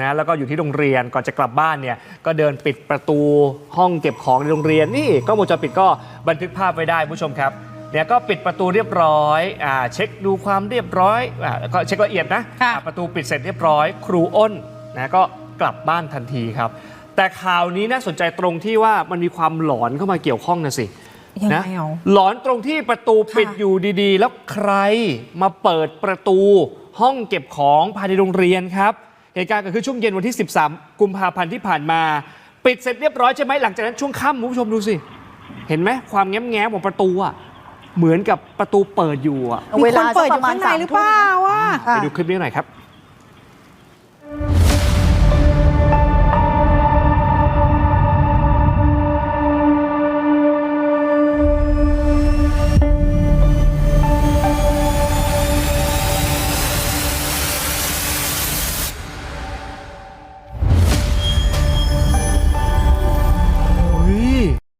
นะแล้วก็อยู่ที่โรงเรียนก่อนจะกลับบ้านเนี่ยก็เดินปิดประตูห้องเก็บของในโรงเรียนนี่ก็วงจรปิดก็บันทึกภาพไว้ได้ผู้ชมครับเนี่ยก็ปิดประตูเรียบร้อยอ่าเช็คดูความเรียบร้อยอ่าแล้วก็เช็คละเอียดนะค่ะอ่าประตูปิดเสร็จเรียบร้อย ครูอ้นนะก็กลับบ้านทันทีครับ แต่ข่าวนี้น่าสนใจตรงที่ว่ามันมีความหลอนเข้ามาเกี่ยวข้องนะสิยังไงนะเอาหลอนตรงที่ประตูปิดค่ะอยู่ดีๆ แล้วใครมาเปิดประตูห้องเก็บของภายในโรงเรียนครับ เหตุการณ์เกิดขึ้นช่วงเย็นวันที่ 13 กุมภาพันธ์ที่ผ่านมา ปิดเสร็จเรียบร้อยใช่ไหมหลังจากนั้นช่วงค่ำคุณผู้ชมดูสิ เห็นไหมความแง้มแง้มๆของประตูอะเหมือนกับประตูเปิดอยู่อะมีเวคลานเปิดอสักยู่ประมาณข้างในสามหรือเปล่าทุ่มอะค่ะไปดูคลิปนี้หน่อยครับ